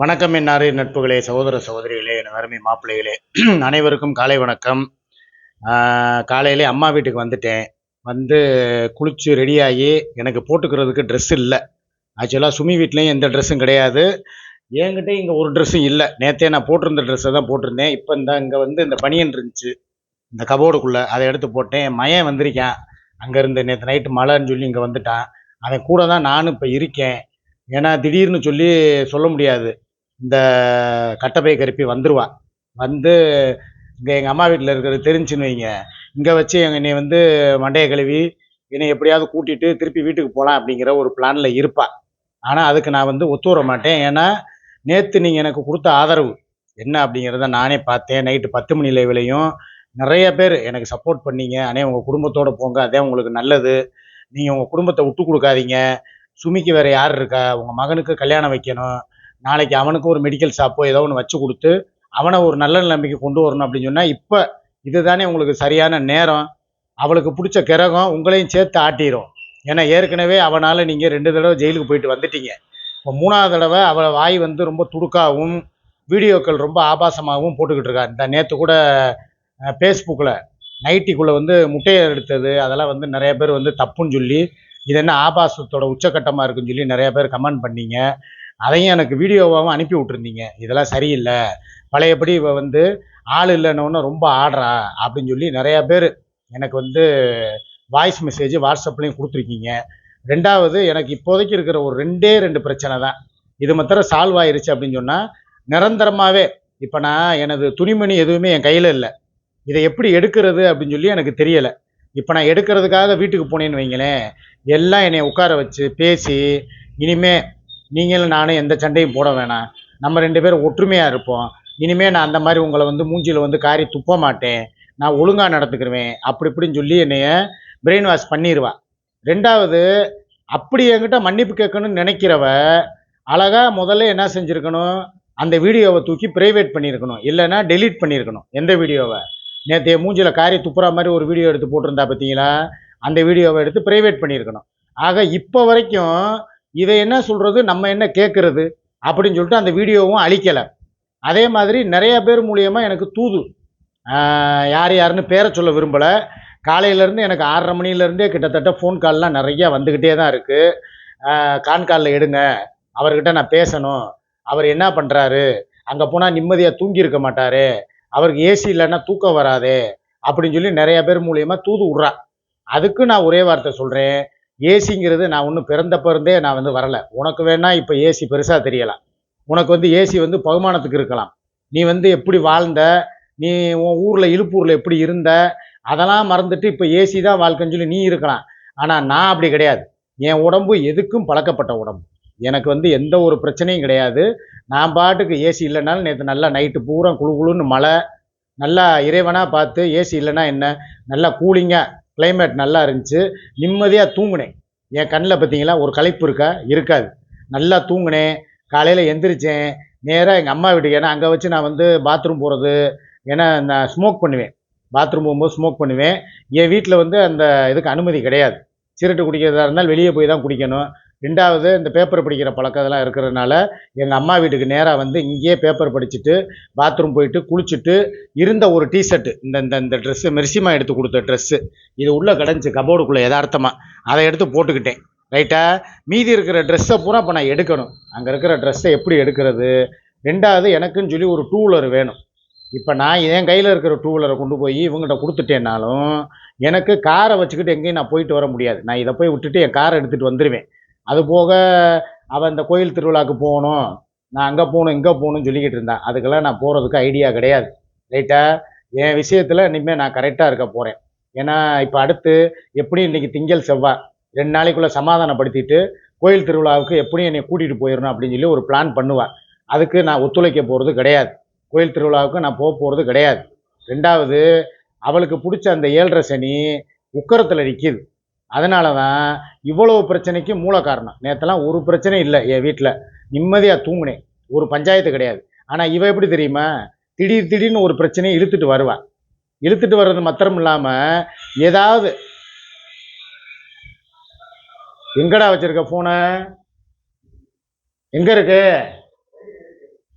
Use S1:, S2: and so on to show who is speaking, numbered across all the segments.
S1: வணக்கம் என்னாரு நட்புகளே சகோதர சகோதரிகளே என் அருமை மாப்பிள்ளைகளே. அனைவருக்கும் காலை வணக்கம். காலையிலே அம்மா வீட்டுக்கு வந்துட்டேன். வந்து குளிச்சு ரெடியாகி எனக்கு போட்டுக்கிறதுக்கு ட்ரெஸ் இல்லை. ஆக்சுவலாக சுமி வீட்லேயும் எந்த ட்ரெஸ்ஸும் கிடையாது. என்கிட்ட இங்கே ஒரு ட்ரெஸ்ஸும் இல்லை. நேற்றே நான் போட்டிருந்த ட்ரெஸ்ஸை தான் போட்டிருந்தேன். இப்போ இந்த இங்கே வந்து இந்த பனியன் இருந்துச்சு. இந்த கபோர்டுக்குள்ளே அதை எடுத்து போட்டேன். மயன் வந்திருக்கான். அங்கேருந்து நேற்று நைட்டு மழைன்னு சொல்லி இங்கே வந்துட்டான். அவன் கூட தான் நானும் இப்போ இருக்கேன். ஏன்னா திடீர்னு சொல்லி சொல்ல முடியாது. இந்த கட்டப்பை கருப்பி வந்துடுவாள் வந்து இங்கே எங்கள் அம்மா வீட்டில் இருக்கிறது தெரிஞ்சுன்னு வைங்க. இங்கே வச்சு எங்கள் என்னை வந்து மண்டையை கழுவி என்னை எப்படியாவது கூட்டிட்டு திருப்பி வீட்டுக்கு போகலாம் அப்படிங்கிற ஒரு பிளானில் இருப்பாள் ஆனால் அதுக்கு நான் வந்து ஒத்து வர மாட்டேன். ஏன்னா நேற்று நீங்கள் எனக்கு கொடுத்த ஆதரவு என்ன அப்படிங்கிறத நானே பார்த்தேன். நைட்டு பத்து மணி லைவ்லையும் நிறைய பேர் எனக்கு சப்போர்ட் பண்ணீங்க. அண்ணே உங்கள் குடும்பத்தோடு போங்க. அதே உங்களுக்கு நல்லது. நீங்கள் உங்கள் குடும்பத்தை விட்டு கொடுக்காதீங்க. சுமிக்கு வேறு யார் இருக்கா? உங்கள் மகனுக்கு கல்யாணம் வைக்கணும். நாளைக்கு அவனுக்கு ஒரு மெடிக்கல் ஷாப்போ ஏதோ ஒன்று வச்சு கொடுத்து அவனை ஒரு நல்ல நிலைமைக்கு கொண்டு வரணும் அப்படின்னு சொன்னால் இப்போ இதுதானே உங்களுக்கு சரியான நேரம். அவளுக்கு பிடிச்ச கிரகம் உங்களையும் சேர்த்து ஆட்டிரும். ஏன்னா ஏற்கனவே அவனால் நீங்கள் ரெண்டு தடவை ஜெயிலுக்கு போயிட்டு வந்துட்டீங்க. இப்போ மூணாவது தடவை அவள் வாய் வந்து ரொம்ப துடுக்காகவும் வீடியோக்கள் ரொம்ப ஆபாசமாகவும் போட்டுக்கிட்டு இருக்கா. இந்த நேற்று கூட ஃபேஸ்புக்கில் நைட்டிக்குள்ளே வந்து முட்டையை எடுத்தது. அதெல்லாம் வந்து நிறைய பேர் வந்து தப்புன்னு சொல்லி இது என்ன ஆபாசத்தோட உச்சக்கட்டமாக இருக்குன்னு சொல்லி நிறைய பேர் கமெண்ட் பண்ணீங்க. அதையும் எனக்கு வீடியோவாகவும் அனுப்பி விட்டுருந்தீங்க. இதெல்லாம் சரியில்லை. பழையபடி இவ வந்து ஆள் இல்லைன்னொன்னு ரொம்ப ஆடுறா அப்படின்னு சொல்லி நிறையா பேர் எனக்கு வந்து வாய்ஸ் மெசேஜ் வாட்ஸ்அப்லேயும் கொடுத்துருக்கீங்க. ரெண்டாவது எனக்கு இப்போதைக்கு இருக்கிற ஒரு ரெண்டே ரெண்டு பிரச்சனை தான். இது மாத்திரம் சால்வ் ஆயிருச்சு அப்படின்னு சொன்னால் நிரந்தரமாகவே இப்போ நான் எனது துணிமணி எதுவுமே என் கையில் இல்லை. இதை எப்படி எடுக்கிறது அப்படின்னு சொல்லி எனக்கு தெரியலை. இப்போ நான் எடுக்கிறதுக்காக வீட்டுக்கு போனேன்னு வைங்களேன் எல்லாம் என்னை உட்கார வச்சு பேசி இனிமே நீங்களும் நானும் எந்த சண்டையும் போட வேணாம். நம்ம ரெண்டு பேரும் ஒற்றுமையாக இருப்போம். இனிமேல் நான் அந்த மாதிரி உங்களை வந்து மூஞ்சியில் வந்து காரி துப்ப மாட்டேன். நான் ஒழுங்காக நடந்துக்கிருவேன். அப்படி இப்படின்னு சொல்லி என்னைய பிரெயின் வாஷ் பண்ணிடுவா ரெண்டாவது அப்படி என்கிட்ட மன்னிப்பு கேட்கணும்னு நினைக்கிறவ அழகா முதல்ல என்ன செஞ்சுருக்கணும்? அந்த வீடியோவை தூக்கி ப்ரைவேட் பண்ணியிருக்கணும் இல்லைன்னா டெலீட் பண்ணியிருக்கணும் எந்த வீடியோவை? நேற்று மூஞ்சியில் காரி துப்புற மாதிரி ஒரு வீடியோ எடுத்து போட்டிருந்தா பார்த்தீங்களா? அந்த வீடியோவை எடுத்து ப்ரைவேட் பண்ணியிருக்கணும் ஆக இப்போ வரைக்கும் இதை என்ன சொல்கிறது நம்ம என்ன கேட்குறது அப்படின்னு சொல்லிட்டு அந்த வீடியோவும் அழிக்கலை. அதே மாதிரி நிறைய பேர் மூலியமாக எனக்கு தூது. யார் யாருன்னு பேரை சொல்ல விரும்பலை. காலையிலேருந்து எனக்கு ஆறரை மணிலேருந்தே கிட்டத்தட்ட ஃபோன் கால்லாம் நிறையா வந்துக்கிட்டே தான் இருக்குது கான் காலில் எடுங்க. அவர்கிட்ட நான் பேசணும். அவர் என்ன பண்ணுறாரு அங்கே போனால் நிம்மதியாக தூங்கி இருக்க மாட்டார். அவருக்கு ஏசி இல்லைன்னா தூக்கம் வராதே அப்படின்னு சொல்லி நிறைய பேர் மூலியமாக தூது விட்றா. அதுக்கு நான் ஒரே வார்த்தை சொல்கிறேன் ஏசிங்கிறது நான் ஒன்றும் பிறந்த பிறந்தே நான் வந்து வரலை. உனக்கு வேணால் இப்போ ஏசி பெருசாக தெரியலாம். உனக்கு வந்து ஏசி வந்து பகுமானத்துக்கு இருக்கலாம். நீ வந்து எப்படி வாழ்ந்த நீ உன் ஊரில் இழுப்பூரில் எப்படி இருந்த அதெல்லாம் மறந்துட்டு இப்போ ஏசி தான் வாழ்க்கைன்னு சொல்லி நீ இருக்கலாம். ஆனால் நான் அப்படி கிடையாது. என் உடம்பு எதுக்கும் பழக்கப்பட்ட உடம்பு. எனக்கு வந்து எந்த ஒரு பிரச்சனையும் கிடையாது. நான் பாட்டுக்கு ஏசி இல்லைனாலும் நேற்று நல்லா நைட்டு பூரா குளு குளுன்னு மழை நல்லா இறைவனாக பார்த்து ஏசி இல்லைன்னா என்ன? நல்லா கூலிங்காக கிளைமேட் நல்லா இருந்துச்சு. நிம்மதியாக தூங்கினேன். என் கண்ணில் பார்த்தீங்களா ஒரு களைப்பு இருக்கா? இருக்காது. நல்லா தூங்கினேன். காலையில் எந்திரிச்சேன். நேராக எங்கள் அம்மா வீட்டுக்கு ஏன்னா அங்கே வச்சு நான் வந்து பாத்ரூம் போகிறது ஏன்னா நான் ஸ்மோக் பண்ணுவேன். பாத்ரூம் போகும்போது ஸ்மோக் பண்ணுவேன். என் வீட்டில் வந்து அந்த இதுக்கு அனுமதி கிடையாது. சிரட்டு குடிக்கிறதா இருந்தால் வெளியே போய் தான் குடிக்கணும். ரெண்டாவது இந்த பேப்பர் படிக்கிற பழக்கம் இதெல்லாம் இருக்கிறதுனால எங்கள் அம்மா வீட்டுக்கு நேராக வந்து இங்கேயே பேப்பர் படிச்சுட்டு பாத்ரூம் போயிட்டு குளிச்சுட்டு இருந்த ஒரு டிஷர்ட்டு இந்த இந்த இந்த ட்ரெஸ்ஸு மெர்சிமா எடுத்து கொடுத்த ட்ரெஸ்ஸு இது உள்ளே கிடந்துச்சு கபோர்டுக்குள்ளே யதார்த்தமாக அதை எடுத்து போட்டுக்கிட்டேன். ரைட்டா மீதி இருக்கிற ட்ரெஸ்ஸை பூரா இப்போ நான் எடுக்கணும். அங்கே இருக்கிற ட்ரெஸ்ஸை எப்படி எடுக்கிறது? ரெண்டாவது எனக்குன்னு சொல்லி ஒரு டூ வீலர் வேணும். இப்போ நான் என் கையில் இருக்கிற டூ வீலரை கொண்டு போய் இவங்ககிட்ட கொடுத்துட்டேன்னாலும் எனக்கு காரை வச்சுக்கிட்டு எங்கேயும் நான் போயிட்டு வர முடியாது. நான் இதை போய் விட்டுட்டு என் காரை எடுத்துகிட்டு வந்துடுவேன் அது போக அவன் இந்த கோயில் திருவிழாக்கு போகணும். நான் அங்கே போகணும் இங்கே போகணும்னு சொல்லிக்கிட்டு இருந்தேன் அதுக்கெல்லாம் நான் போகிறதுக்கு ஐடியா கிடையாது. ரைட்டா என் விஷயத்தில் இனிமேல் நான் கரெக்டாக இருக்க போகிறேன் ஏன்னா இப்போ அடுத்து எப்படி இன்னைக்கு திங்கள் செவ்வாய் ரெண்டு நாளைக்குள்ளே சமாதானப்படுத்திட்டு கோயில் திருவிழாவுக்கு எப்படியும் என்னை கூட்டிகிட்டு போயிடணும் அப்படின்னு சொல்லி ஒரு பிளான் பண்ணுவாள் அதுக்கு நான் ஒத்துழைக்க போகிறது கிடையாது. கோயில் திருவிழாவுக்கு நான் போக போகிறது கிடையாது. ரெண்டாவது அவளுக்கு பிடிச்ச அந்த ஏழரை சனி உக்கரத்தில் நிற்கிது அதனால தான் இவ்வளவு பிரச்சனைக்கு மூல காரணம். நேற்றுலாம் ஒரு பிரச்சனை இல்லை என் வீட்டில் நிம்மதியாக தூங்கினேன். ஒரு பஞ்சாயத்து கிடையாது. ஆனால் இவ எப்படி தெரியுமா? திடீர் திடீர்னு ஒரு பிரச்சனையை இழுத்துட்டு வருவா. இழுத்துட்டு வர்றது மாத்திரம் இல்லாமல் ஏதாவது எங்கடா வச்சிருக்க ஃபோனை எங்கே இருக்கு?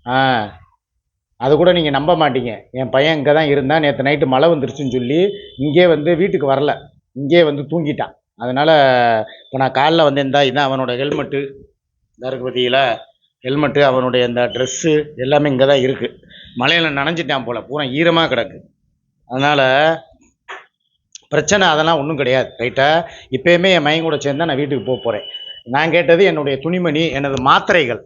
S1: ஆ. அது கூட நீங்கள் நம்ப மாட்டீங்க. என் பையன் இங்கே தான் இருந்தான். நேற்று நைட்டு மழை வந்துருச்சுன்னு சொல்லி இங்கே வந்து வீட்டுக்கு வரல. இங்கே வந்து தூங்கிட்டான். அதனால் இப்போ நான் காலைல வந்து இந்தா இதான் அவனோட ஹெல்மெட்டு இதாக இருக்கு பார்த்தீங்களா ஹெல்மெட்டு அவனுடைய இந்த ட்ரெஸ்ஸு எல்லாமே இங்கே தான் இருக்குது மழையில் நனைஞ்சிட்டான் போல் பூரா ஈரமாக கிடக்கு. அதனால் பிரச்சனை அதெல்லாம் ஒன்றும் கிடையாது ரைட்டாக இப்போயுமே என் மையன் கூட சேர்ந்து நான் வீட்டுக்கு போக போகிறேன் நான் கேட்டது என்னுடைய துணிமணி எனது மாத்திரைகள்.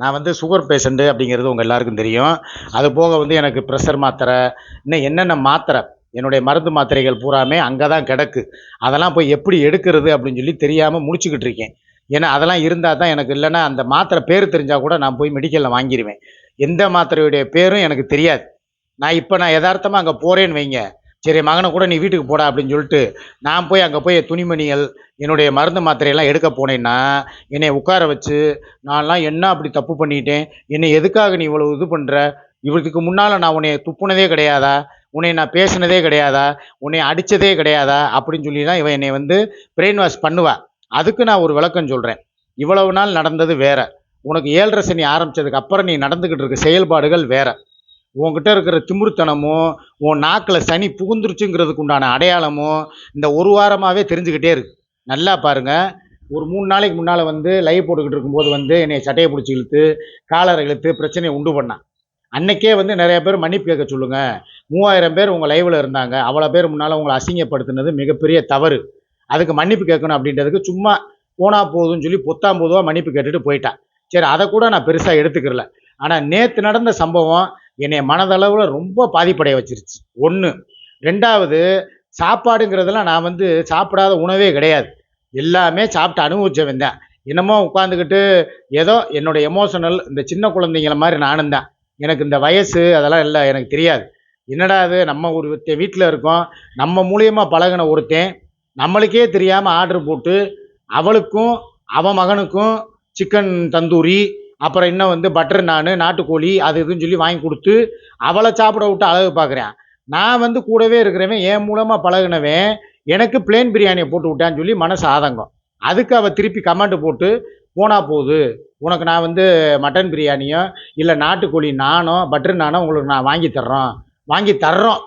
S1: நான் வந்து சுகர் பேஷண்ட்டு அப்படிங்கிறது உங்கள் எல்லாருக்கும் தெரியும். அது போக வந்து எனக்கு ப்ரெஷர் மாத்திரை இன்னும் என்னென்ன மாத்திரை? என்னுடைய மருந்து மாத்திரைகள் பூராமே அங்கே தான் கிடக்கு. அதெல்லாம் போய் எப்படி எடுக்கிறது அப்படின்னு சொல்லி தெரியாமல் முடிச்சுக்கிட்டு இருக்கேன். ஏன்னா அதெல்லாம் இருந்தால் தான் எனக்கு இல்லைன்னா அந்த மாத்திரை பேர் தெரிஞ்சால் கூட நான் போய் மெடிக்கலில் வாங்கிடுவேன் எந்த மாத்திரையுடைய பேரும் எனக்கு தெரியாது. நான் இப்போ நான் யதார்த்தமாக அங்கே போகிறேன்னு வைங்க. சரி மகனை கூட நீ வீட்டுக்கு போடா அப்படின்னு சொல்லிட்டு நான் போய் அங்கே போய் துணிமணிகள் என்னுடைய மருந்து மாத்திரையெல்லாம் எடுக்க போனேன்னா என்னை உட்கார வச்சு நான்லாம் என்ன அப்படி தப்பு பண்ணிட்டேன்? என்னை எதுக்காக நீ இவ்வளோ இது பண்ணுற இவருக்கு முன்னால் நான் உன்னை துப்புனதே கிடையாதா? உன்னை நான் பேசினதே கிடையாதா? உன்னை அடித்ததே கிடையாதா? அப்படின்னு சொல்லி தான் இவன் என்னை வந்து பிரெயின் வாஷ் பண்ணுவா. அதுக்கு நான் ஒரு விளக்கம் சொல்கிறேன் இவ்வளவு நாள் நடந்தது வேற. உனக்கு ஏழரை சனி ஆரம்பித்ததுக்கு அப்புறம் நீ நடந்துக்கிட்டு இருக்க செயல்பாடுகள் வேற. உன்கிட்ட இருக்கிற திமிருத்தனமும் உன் நாக்கில் சனி புகுந்துருச்சுங்கிறதுக்கு உண்டான அடையாளமும் இந்த ஒரு வாரமாகவே தெரிஞ்சுக்கிட்டே இருக்கு. நல்லா பாருங்க. ஒரு மூணு நாளைக்கு முன்னால் வந்து லைவ் போட்டுக்கிட்டு இருக்கும்போது வந்து என்னை சட்டையை பிடிச்சி இழுத்து காலரை இழுத்து பிரச்சனையை உண்டு பண்ணான். அன்னைக்கே வந்து நிறைய பேர் மன்னிப்பு கேட்க சொல்லுங்கள் மூவாயிரம் பேர் உங்கள் லைவில் இருந்தாங்க. அவ்வளோ பேர் முன்னால் உங்களை அசிங்கப்படுத்தினது மிகப்பெரிய தவறு. அதுக்கு மன்னிப்பு கேட்கணும் அப்படின்றதுக்கு சும்மா போனால் போதும்னு சொல்லி பொத்தாம் பொதுவாக மன்னிப்பு கேட்டுட்டு போயிட்டேன் சரி அதை கூட நான் பெருசாக எடுத்துக்கிறல. ஆனால் நேற்று நடந்த சம்பவம் என்னை மனதளவில் ரொம்ப பாதிப்படைய வச்சிருச்சு. ஒன்று ரெண்டாவது சாப்பாடுங்கிறதெல்லாம் நான் வந்து சாப்பிடாத உணவே கிடையாது. எல்லாமே சாப்பிட்டு அனுபவிச்சவன் தான். என்னமோ உட்காந்துக்கிட்டு ஏதோ என்னோடய எமோஷனல் இந்த சின்ன குழந்தைங்கள மாதிரி நானும் தான். எனக்கு இந்த வயசு அதெல்லாம் இல்லை எனக்கு தெரியாது. என்னடா அது நம்ம ஒரு வீட்டில் இருக்கோம். நம்ம மூலியமாக பழகின ஒருத்தன் நம்மளுக்கே தெரியாமல் ஆர்டர் போட்டு அவளுக்கும் அவன் மகனுக்கும் சிக்கன் தந்தூரி அப்புறம் இன்னும் வந்து பட்டர் நான் நாட்டுக்கோழி அது இதுன்னு சொல்லி வாங்கி கொடுத்து அவளை சாப்பிட விட்டு அழகு பார்க்குறேன். நான் வந்து கூடவே இருக்கிறவன் என் மூலமாக பழகுனவன் எனக்கு பிளேன் பிரியாணியை போட்டு விட்டான்னு சொல்லி மனசு ஆதங்கம். அதுக்கு அவள் திருப்பி கமெண்ட் போட்டு போனால் போகுது உனக்கு நான் வந்து மட்டன் பிரியாணியோ இல்லை நாட்டுக்கோழி நானோ பட்டர் நானோ உங்களுக்கு நான் வாங்கி தர்றோம். வாங்கி தர்றோம்.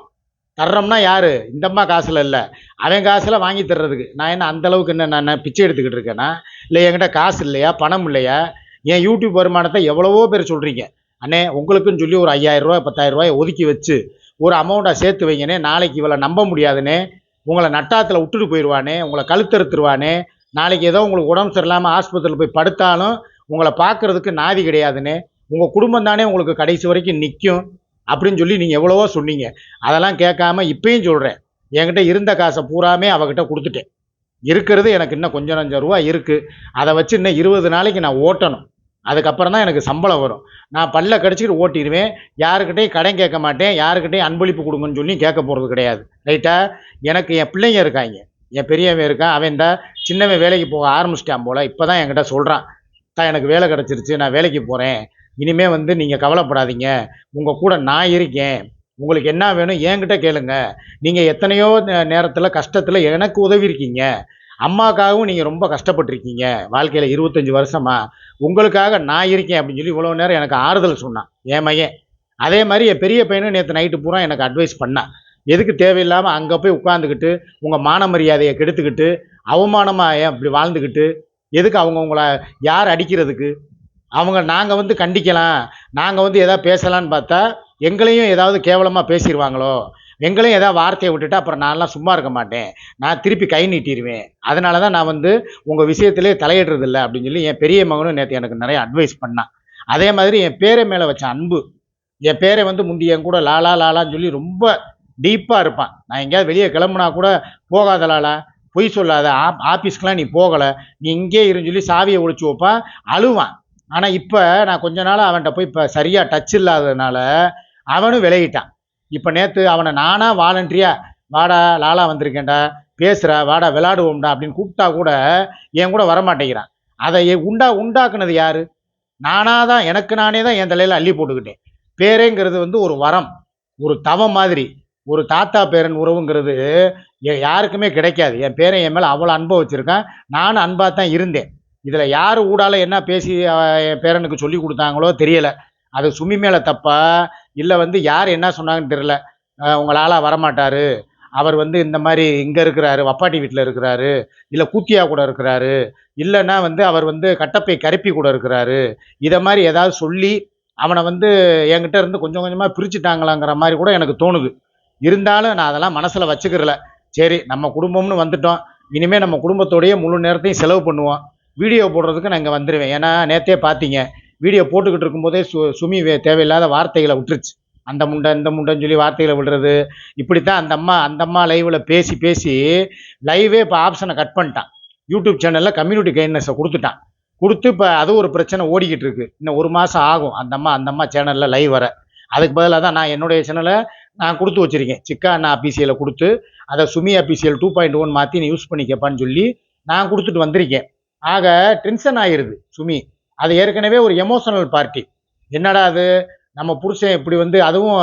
S1: தர்றோம்னா யாரு? இந்தம்மா காசுல இல்லை. அவன் காசுல வாங்கி தர்றதுக்கு. நான் என்ன அந்த அளவுக்கு என்ன நான் என்ன பிச்சை எடுத்துக்கிட்டு இருக்கேனா? இல்லை என்கிட்ட காசு இல்லையா? பணம் இல்லையா? என் யூடியூப் வருமானத்தை எவ்வளவோ பேர் சொல்கிறீங்க அண்ணே உங்களுக்குன்னு சொல்லி ஒரு ஐயாயிரரூவா ரூபாய் ஒதுக்கி வச்சு ஒரு அமௌண்ட்டை சேர்த்து வைங்கனே நாளைக்கு இவளை நம்ப முடியாதுண்ணே. உங்களை நட்டாத்தில் விட்டுட்டு போயிடுவானே உங்களை கழுத்தறுத்துருவானே. நாளைக்கு ஏதோ உங்களுக்கு உடம்பு சரியில்லாமல் ஆஸ்பத்திரியில் போய் படுத்தாலும் உங்களை பார்க்குறதுக்கு நாதி கிடையாதுன்னு உங்கள் குடும்பம் தானே உங்களுக்கு கடைசி வரைக்கும் நிற்கும் அப்படின்னு சொல்லி நீங்கள் எவ்வளவோ சொன்னீங்க. அதெல்லாம் கேட்காம இப்பயும் சொல்கிறேன் என்கிட்ட இருந்த காசை பூராமே அவகிட்ட கொடுத்துட்டேன். இருக்கிறது எனக்கு இன்னும் கொஞ்சம் நஞ்சம் ரூபா இருக்குது அதை வச்சு இன்னும் இருபது நாளைக்கு நான் ஓட்டணும். அதுக்கப்புறம் தான் எனக்கு சம்பளம் வரும். நான் பல்ல கடிச்சிட்டு ஓட்டிடுவேன். யாருக்கிட்டையும் கடன் கேட்க மாட்டேன். யாருக்கிட்டையும் அன்பளிப்பு கொடுங்கன்னு சொல்லி கேட்க போகிறது கிடையாது. ரைட்டா? எனக்கு என் பிள்ளைங்க இருக்காங்க. என் பெரியவன் இருக்கான். அவன் தான் சின்னவன் வேலைக்கு போக ஆரம்பிச்சிட்டான் போல். இப்போ தான் என்கிட்ட சொல்கிறான் தான் எனக்கு வேலை கிடச்சிருச்சு. நான் வேலைக்கு போகிறேன் இனிமே வந்து நீங்கள் கவலைப்படாதீங்க. உங்கள் கூட நான் இருக்கேன். உங்களுக்கு என்ன வேணும் என்கிட்ட கேளுங்க. நீங்கள் எத்தனையோ நேரத்தில் கஷ்டத்தில் எனக்கு உதவி இருக்கீங்க. அம்மாக்காகவும் நீங்கள் ரொம்ப கஷ்டப்பட்டிருக்கீங்க. வாழ்க்கையில் இருபத்தஞ்சி வருஷமா. உங்களுக்காக நான் இருக்கேன் அப்படின்னு சொல்லி இவ்வளோ நேரம் எனக்கு ஆறுதல் சொன்னான். என் மையன். அதே மாதிரி என் பெரிய பையனும் நேற்று நைட்டு பூரா எனக்கு அட்வைஸ் பண்ணான். எதுக்கு தேவையில்லாமல் அங்கே போய் உட்காந்துக்கிட்டு உங்கள் மான மரியாதையை கெடுத்துக்கிட்டு அவமானமாக ஏன் இப்படி வாழ்ந்துக்கிட்டு எதுக்கு அவங்க உங்களை யார் அடிக்கிறதுக்கு? அவங்க நாங்கள் வந்து கண்டிக்கலாம். நாங்கள் வந்து எதாவது பேசலான்னு பார்த்தா எங்களையும் ஏதாவது கேவலமாக பேசிடுவாங்களோ எங்களையும் ஏதாவது வார்த்தையை விட்டுட்டு அப்புறம் நான்லாம் சும்மா இருக்க மாட்டேன். நான் திருப்பி கை நீட்டிடுவேன் அதனால தான் நான் வந்து உங்கள் விஷயத்திலே தலையிடுறதில்ல அப்படின்னு சொல்லி என் பெரிய மகனும் நேற்று எனக்கு நிறைய அட்வைஸ் பண்ணான். அதே மாதிரி என் பேரை மேலே வச்ச அன்பு என் பேரை வந்து முந்தி என் கூட லாலா லாலான்னு சொல்லி ரொம்ப டீப்பாக இருப்பான். நான் எங்கேயாவது வெளியே கிளம்புனா கூட போகாத லாலா பொய் சொல்லாத ஆப் ஆஃபீஸ்க்கெலாம் நீ போகலை. நீ இங்கே இருந்து சொல்லி சாவியை ஒழிச்சு வைப்பான் அழுவான். ஆனால் இப்போ நான் கொஞ்ச நாள் அவன்கிட்ட போய் இப்போ சரியாக டச் இல்லாததுனால அவனும் விலகிட்டான். இப்போ நேற்று அவனை நானா வாலண்டியாக வாடா லாலா வந்திருக்கேன்டா பேசுகிற வாடா விளாடுவோம்டா அப்படின்னு கூப்பிட்டா கூட என் கூட வரமாட்டேங்கிறான். அதை உண்டா உண்டாக்குனது யாரு? நானாக தான் எனக்கு நானே தான் என் தலையில் அள்ளி போட்டுக்கிட்டேன். பேரேங்கிறது வந்து ஒரு வரம் ஒரு தவம் மாதிரி. ஒரு தாத்தா பேரன் உறவுங்கிறது எ- யாருக்குமே கிடைக்காது. என் பேரன் என் மேலே அவ்வளோ அன்பை வச்சுருக்கான். நானும் அன்பாக தான் இருந்தேன். இதில் யார் ஊடால என்ன பேசி என் பேரனுக்கு சொல்லி கொடுத்தாங்களோ தெரியலை. அது சுமி மேலே தப்பா? இல்லை வந்து யார் என்ன சொன்னாங்கன்னு தெரில உங்களால் வரமாட்டார். அவர் வந்து இந்த மாதிரி இங்கே இருக்கிறாரு வப்பாட்டி வீட்டில் இருக்கிறாரு இல்லை கூத்தியா கூட இருக்கிறாரு இல்லைன்னா வந்து அவர் வந்து கட்டப்பை கருப்பி கூட இருக்கிறாரு. இதை மாதிரி ஏதாவது சொல்லி அவனை வந்து என்கிட்ட இருந்து கொஞ்சம் கொஞ்சமாக பிரிச்சுட்டாங்களாங்கிற மாதிரி கூட எனக்கு தோணுது. இருந்தாலும் நான் அதெல்லாம் மனசில் வச்சுக்கிறல. சரி நம்ம குடும்பம்னு வந்துட்டோம். இனிமேல் நம்ம குடும்பத்தோடையே முழு நேரத்தையும் செலவு பண்ணுவோம். வீடியோ போடுறதுக்கு நான் இங்கே வந்துடுவேன் ஏன்னா நேற்றே பார்த்தீங்க வீடியோ போட்டுக்கிட்டு இருக்கும்போதே சு சுமி தேவையில்லாத வார்த்தைகளை விட்டுருச்சு. அந்த முண்டை இந்த முண்டைன்னு சொல்லி வார்த்தைகளை விடுறது. இப்படித்தான் அந்த அம்மா அந்த அம்மா லைவில் பேசி பேசி லைவே இப்போ ஆப்ஷனை கட் பண்ணிட்டான். யூடியூப் சேனலில் கம்யூனிட்டி கைட்னஸை கொடுத்துட்டான். கொடுத்து இப்போ அது ஒரு பிரச்சனை ஓடிக்கிட்டு இருக்கு. இன்னும் ஒரு மாதம் ஆகும் அந்த அம்மா அந்த அம்மா சேனலில் லைவ் வர. அதுக்கு பதிலாக தான் நான் என்னுடைய சேனலை நான் கொடுத்து வச்சிருக்கேன். சிக்கா அண்ணா அபிசியலை கொடுத்து அதை சுமி அபிசியல் டூ பாயிண்ட் ஒன் மாற்றி நீ யூஸ் பண்ணிக்கப்பான்னு சொல்லி நான் கொடுத்துட்டு வந்திருக்கேன். ஆக டென்ஷன் ஆயிருது சுமி. அது ஏற்கனவே ஒரு எமோஷனல் பார்ட்டி என்னடா அது? நம்ம புருஷன் இப்படி வந்து அதுவும்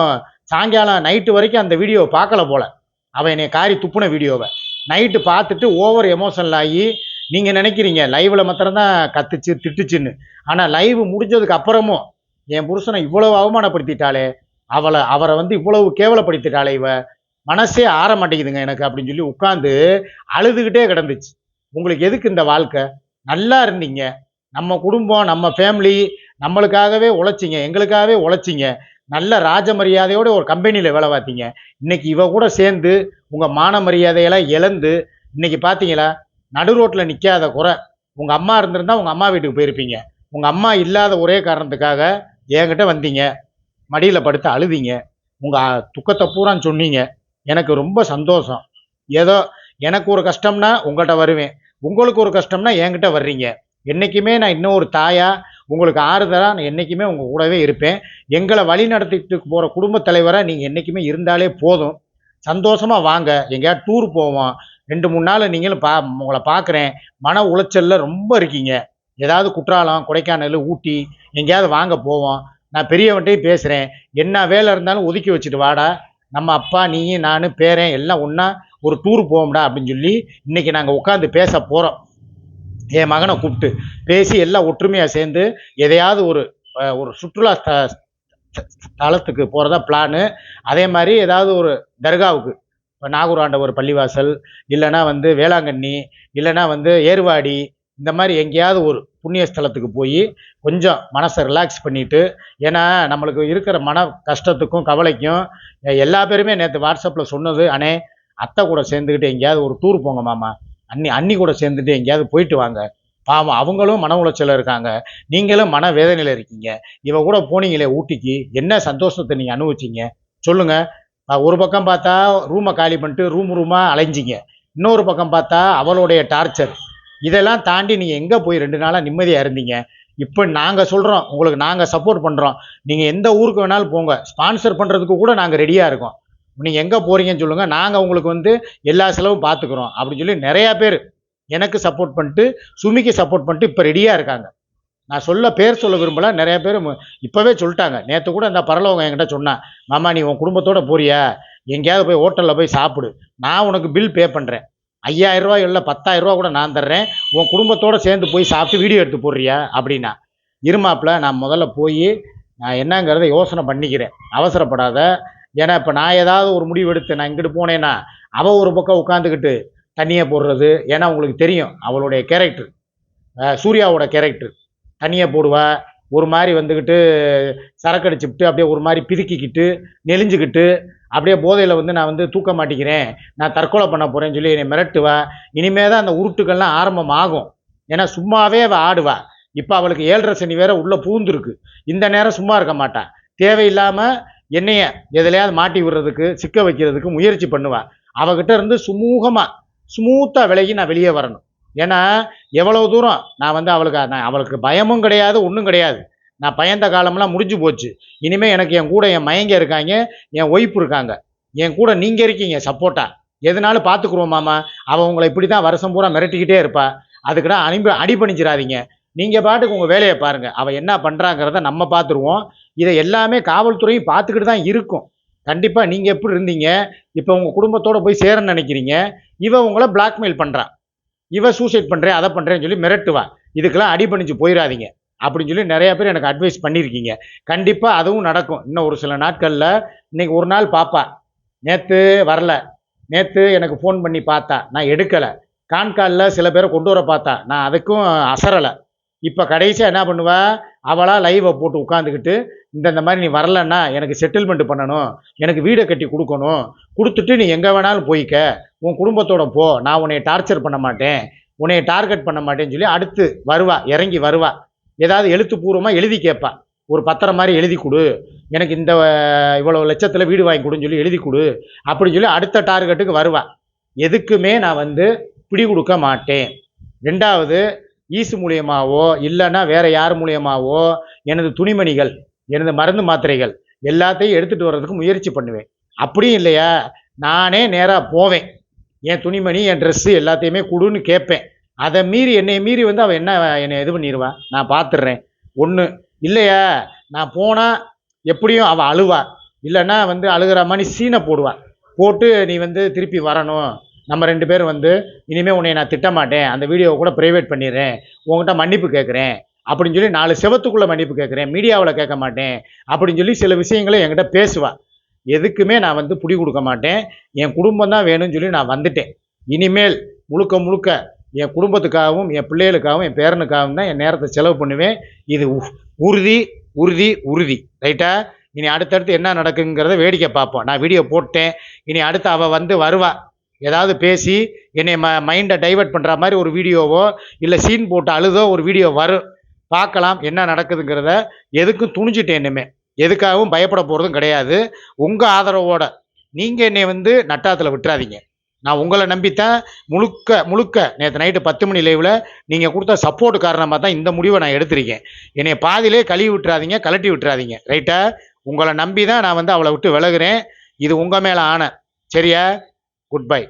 S1: சாயங்காலம் நைட்டு வரைக்கும் அந்த வீடியோவை பார்க்கல போல. அவன் என்னை காரி துப்புன வீடியோவை நைட்டு பார்த்துட்டு ஓவர் எமோஷனல் ஆகி நீங்கள் நினைக்கிறீங்க லைவில் மாத்திரம்தான் கத்துச்சு திட்டுச்சுன்னு. ஆனால் லைவ் முடிஞ்சதுக்கு அப்புறமும் என் புருஷனை இவ்வளவு அவமானப்படுத்திட்டாளே. அவளை அவரை வந்து இவ்வளவு கேவலப்படுத்திட்டாளே இவ. மனசே ஆற மாட்டேங்குதுங்க எனக்கு அப்படின்னு சொல்லி உட்காந்து அழுதுகிட்டே கிடந்துச்சு. உங்களுக்கு எதுக்கு இந்த வாழ்க்கை? நல்லா இருந்தீங்க. நம்ம குடும்பம் நம்ம ஃபேமிலி நம்மளுக்காகவே உழைச்சிங்க எங்களுக்காகவே உழைச்சிங்க. நல்ல ராஜ மரியாதையோட ஒரு கம்பெனியில் வேலை பார்த்தீங்க. இன்னைக்கு இவ கூட சேர்ந்து உங்கள் மான மரியாதையெல்லாம் இழந்து இன்னைக்கு பார்த்தீங்களா? நடு ரோட்டில் நிற்காத குறை. உங்கள் அம்மா இருந்திருந்தா உங்கள் அம்மா வீட்டுக்கு போயிருப்பீங்க. உங்கள் அம்மா இல்லாத ஒரே காரணத்துக்காக என்கிட்ட வந்தீங்க. மடியில் படுத்து அழுதிங்க. உங்கள் துக்கத்தை பூரான்னு சொன்னீங்க. எனக்கு ரொம்ப சந்தோஷம். ஏதோ எனக்கு ஒரு கஷ்டம்னா உங்கள்கிட்ட வருவேன். உங்களுக்கு ஒரு கஷ்டம்னா என்கிட்ட வர்றீங்க. என்றைக்குமே நான் இன்னும் ஒரு தாயாக உங்களுக்கு ஆறுதலாக நான் என்றைக்குமே உங்கள் கூடவே இருப்பேன். எங்களை வழி நடத்திட்டு போகிற குடும்பத் தலைவராக நீங்கள் என்றைக்குமே இருந்தாலே போதும். சந்தோஷமாக வாங்க. எங்கேயாவது டூர் போவோம். ரெண்டு மூணு நாள் நீங்களும் பா உங்களை பார்க்குறேன். மன உளைச்சலில் ரொம்ப இருக்கீங்க. ஏதாவது குற்றாலம் கொடைக்கானல் ஊட்டி எங்கேயாவது வாங்க போவோம். நான் பெரியவன்ட்டையும் பேசுகிறேன் என்ன வேலை இருந்தாலும் ஒதுக்கி வச்சுட்டு வாடா. நம்ம அப்பா நீ நான் பேரன் எல்லாம் ஒன்றா ஒரு டூர் போவோம்டா அப்படின்னு சொல்லி இன்னைக்கு நாங்கள் உட்காந்து பேச போகிறோம் என் மகனை கூப்பிட்டு பேசி எல்லாம் ஒற்றுமையாக சேர்ந்து எதையாவது ஒரு ஒரு சுற்றுலா ஸ்த ஸ்தலத்துக்கு போகிறதா பிளானு அதே மாதிரி ஏதாவது ஒரு தர்காவுக்கு இப்போ நாகூர் ஆண்டவர் பள்ளிவாசல் இல்லைன்னா வந்து வேளாங்கண்ணி இல்லைன்னா வந்து ஏர்வாடி இந்த மாதிரி எங்கேயாவது ஒரு புண்ணிய ஸ்தலத்துக்கு போய் கொஞ்சம் மனசை ரிலாக்ஸ் பண்ணிட்டு ஏன்னா நம்மளுக்கு இருக்கிற மன கஷ்டத்துக்கும் கவலைக்கும் எல்லா பேருமே நேற்று வாட்ஸ்அப்பில் சொன்னது அண்ணே அத்தை கூட சேர்ந்துக்கிட்டு எங்கேயாவது ஒரு டூர் போங்க மாமா. அண்ணி அண்ணி கூட சேர்ந்துட்டு எங்கேயாவது போயிட்டு வாங்க. பாவம் அவங்களும் மன உளைச்சல இருக்காங்க. நீங்களும் மன வேதனையில் இருக்கீங்க. இவ கூட போனீங்களே ஊட்டிக்கு. என்ன சந்தோஷத்தை நீங்கள் அனுபவிச்சீங்க? சொல்லுங்க. ஒரு பக்கம் பார்த்தா ரூமை காலி பண்ணிட்டு ரூம் ரூமாக அலைஞ்சிங்க. இன்னொரு பக்கம் பார்த்தா அவளுடைய டார்ச்சர் இதெல்லாம் தாண்டி நீங்கள் எங்கே போய் ரெண்டு நாளாக நிம்மதியாக இருந்தீங்க? இப்போ நாங்கள் சொல்கிறோம் உங்களுக்கு நாங்கள் சப்போர்ட் பண்ணுறோம் நீங்கள் எந்த ஊருக்கு வேணாலும் போங்க. ஸ்பான்சர் பண்ணுறதுக்கு கூட நாங்கள் ரெடியாக இருக்கோம். நீங்கள் எங்கே போகிறீங்கன்னு சொல்லுங்கள் நாங்கள் உங்களுக்கு வந்து எல்லா செலவும் பார்த்துக்குறோம் அப்படின்னு சொல்லி நிறையா பேர் எனக்கு சப்போர்ட் பண்ணிட்டு சுமிக்கு சப்போர்ட் பண்ணிட்டு இப்போ ரெடியாக இருக்காங்க. நான் சொல்ல பேர் சொல்ல விரும்பல. நிறைய பேர் இப்போவே சொல்லிட்டாங்க. நேற்று கூட இந்த பரலவங்க என்கிட்ட சொன்னான் மாமா நீ உன் குடும்பத்தோடு போறியா? எங்கேயாவது போய் ஹோட்டலில் போய் சாப்பிடு. நான் உனக்கு பில் பே பண்ணுறேன் ஐயாயிரம் இல்லை பத்தாயிரம் ரூபா கூட நான் தர்றேன். உன் குடும்பத்தோடு சேர்ந்து போய் சாப்பிட்டு வீடியோ எடுத்து போடுறியா? அப்படின்னா இருமாப்பில் நான் முதல்ல போய் நான் என்னங்கிறத யோசனை பண்ணிக்கிறேன். அவசரப்படாத. ஏன்னா இப்போ நான் ஏதாவது ஒரு முடிவு எடுத்து நான் இங்கிட்டு போனேன்னா அவள் ஒரு பக்கம் உட்காந்துக்கிட்டு தண்ணியை போடுறது ஏன்னா உங்களுக்கு தெரியும் அவளுடைய கேரக்டர் சூர்யாவோட கேரக்டர் தண்ணியை போடுவா ஒரு மாதிரி வந்துக்கிட்டு சரக்கு அடிச்சுக்கிட்டு அப்படியே ஒரு மாதிரி பிதுக்கிக்கிட்டு நெளிஞ்சுக்கிட்டு அப்படியே போதையில் வந்து நான் வந்து தூக்க மாட்டேங்கிறேன் நான் தற்கொலை பண்ண போகிறேன்னு சொல்லி என்னை மிரட்டுவா. இனிமே தான் அந்த உருட்டுக்கள்லாம் ஆரம்பமாகும். ஏன்னா சும்மாவே அவள் ஆடுவா. இப்போ அவளுக்கு ஏழரை சனி வேற உள்ளே பூந்துருக்கு இந்த நேரம் சும்மா இருக்க மாட்டான் தேவையில்லாமல் என்னைய எதுலையாவது மாட்டி விடுறதுக்கு சிக்க வைக்கிறதுக்கு முயற்சி பண்ணுவா. அவகிட்ட இருந்து சுமூகமாக ஸ்மூத்தாக விலகி நான் வெளியே வரணும். ஏன்னா எவ்வளோ தூரம் நான் வந்து அவளுக்கு நான் அவளுக்கு பயமும் கிடையாது ஒன்றும் கிடையாது. நான் பயந்த காலம்லாம் முடிஞ்சு போச்சு. இனிமேல் எனக்கு என் கூட என் மயங்க இருக்காங்க என் ஒய்ஃப் இருக்காங்க. என் கூட நீங்கள் இருக்கீங்க சப்போர்ட்டா எதுனாலும் பார்த்துக்குருவோம் மாமா. அவள் உங்களை இப்படி தான் வருஷம் பூரா மிரட்டிக்கிட்டே இருப்பா. அதுக்குடா அனுப்பி அடிபணிச்சிடாதீங்க நீங்கள் பாட்டுக்கு உங்கள் வேலையை பாருங்கள் அவள் என்ன பண்ணுறாங்கிறத நம்ம பார்த்துருவோம் இதை எல்லாமே காவல்துறையும் பார்த்துக்கிட்டு தான் இருக்கும். கண்டிப்பாக நீங்கள் எப்படி இருந்தீங்க? இப்போ உங்கள் குடும்பத்தோடு போய் சேரன்னு நினைக்கிறீங்க? இவன் உங்களை பிளாக்மெயில் பண்ணுறான் இவன் சூசைட் பண்ணுறேன் அதை பண்ணுறேன்னு சொல்லி மிரட்டுவா. இதுக்கெல்லாம் அடிபணிஞ்சு போயிடாதீங்க. அப்படின்னு சொல்லி நிறைய பேர் எனக்கு அட்வைஸ் பண்ணியிருக்கீங்க. கண்டிப்பாக அதுவும் நடக்கும். இன்னும் ஒரு சில நாட்களில் இன்றைக்கி ஒரு நாள் பாப்பா. நேற்று வரல. நேற்று எனக்கு ஃபோன் பண்ணி பார்த்தா. நான் எடுக்கலை. கான்காலில் சில பேரை கொண்டு வர பார்த்தா. நான் அதுக்கும் அசரலை. இப்போ கடைசியாக என்ன பண்ணுவேன் அவளாக லைவை போட்டு உட்காந்துக்கிட்டு இந்த இந்த மாதிரி நீ வரலன்னா எனக்கு செட்டில்மெண்ட் பண்ணணும் எனக்கு வீடை கட்டி கொடுக்கணும் கொடுத்துட்டு நீ எங்கே வேணாலும் போய்க்க உன் குடும்பத்தோட போ நான் உன்னை டார்ச்சர் பண்ண மாட்டேன் உன்னை டார்கெட் பண்ண மாட்டேன்னு சொல்லி அடுத்து வருவா இறங்கி வருவா. ஏதாவது எழுத்துப்பூர்வமாக எழுதி கேட்பா. ஒரு பத்திரம் மாதிரி எழுதி கொடு. எனக்கு இந்த இவ்வளோ லட்சத்தில் வீடு வாங்கி கொடுன்னு சொல்லி எழுதி கொடு. அப்படின்னு சொல்லி அடுத்த டார்கெட்டுக்கு வருவா. எதுக்குமே நான் வந்து பிடி கொடுக்க மாட்டேன். ரெண்டாவது ஈசு மூலியமாவோ இல்லைன்னா வேற யார் மூலியமாவோ எனது துணிமணிகள் எனது மருந்து மாத்திரைகள் எல்லாத்தையும் எடுத்துகிட்டு வர்றதுக்கு முயற்சி பண்ணுவேன். அப்படியும் இல்லையா? நானே நேராக போவேன். என் துணிமணி என் ட்ரெஸ்ஸு எல்லாத்தையுமே கொடுன்னு கேட்பேன். அதை மீறி என்னை மீறி வந்து அவள் என்ன என்னை இது பண்ணிடுவான் நான் பார்த்துடுறேன் ஒன்று இல்லையா? நான் போனால் எப்படியும் அவள் அழுவா. இல்லைன்னா வந்து அழுகிற மாதிரி சீனை போடுவான் போட்டு நீ வந்து திருப்பி வரணும். நம்ம ரெண்டு பேரும் வந்து இனிமேல் உன்னை நான் திட்ட மாட்டேன் அந்த வீடியோவை கூட ப்ரைவேட் பண்ணிடுறேன் உங்கள்கிட்ட மன்னிப்பு கேட்குறேன் அப்படின்னு சொல்லி நாலு செவத்துக்குள்ளே மன்னிப்பு கேட்குறேன் மீடியாவில் கேட்க மாட்டேன் அப்படின்னு சொல்லி சில விஷயங்களை என்கிட்ட பேசுவா. எதுக்குமே நான் வந்து பிடி கொடுக்க மாட்டேன் என் குடும்பம் தான் வேணும்னு சொல்லி நான் வந்துட்டேன். இனிமேல் முழுக்க முழுக்க என் குடும்பத்துக்காகவும் என் பிள்ளைகளுக்காகவும் என் பேரனுக்காகவும் தான் என் நேரத்தை செலவு பண்ணுவேன். இது உறுதி உறுதி உறுதி. ரைட்டா இனி அடுத்தடுத்து என்ன நடக்குங்கிறத வேடிக்கை பார்ப்போம். நான் வீடியோ போட்டேன் இனி அடுத்து அவள் வந்து வருவா. ஏதாவது பேசி என்னை ம மைண்டை டைவர்ட் பண்ணுற மாதிரி ஒரு வீடியோவோ இல்லை சீன் போட்டு அழுதோ ஒரு வீடியோ வரும். பார்க்கலாம் என்ன நடக்குதுங்கிறத எதுக்கும் துணிஞ்சிட்டேன் இனிமே. எதுக்காகவும் பயப்பட போகிறதும் கிடையாது. உங்கள் ஆதரவோட. நீங்கள் என்னை வந்து நட்டாத்தில் விட்டுறாதீங்க. நான் உங்களை நம்பித்தான் முழுக்க முழுக்க நேற்று நைட்டு பத்து மணி லைவில் நீங்கள் கொடுத்த சப்போர்ட் காரணமாக தான் இந்த முடிவை நான் எடுத்திருக்கேன். என்னை பாதியிலே கழுவி விட்டுறாதீங்க கலட்டி விட்டுறாதீங்க. ரைட்டா உங்களை நம்பி தான் நான் வந்து அவளை விட்டு விலகுறேன். இது உங்கள் மேலே ஆன சரியா? Good bye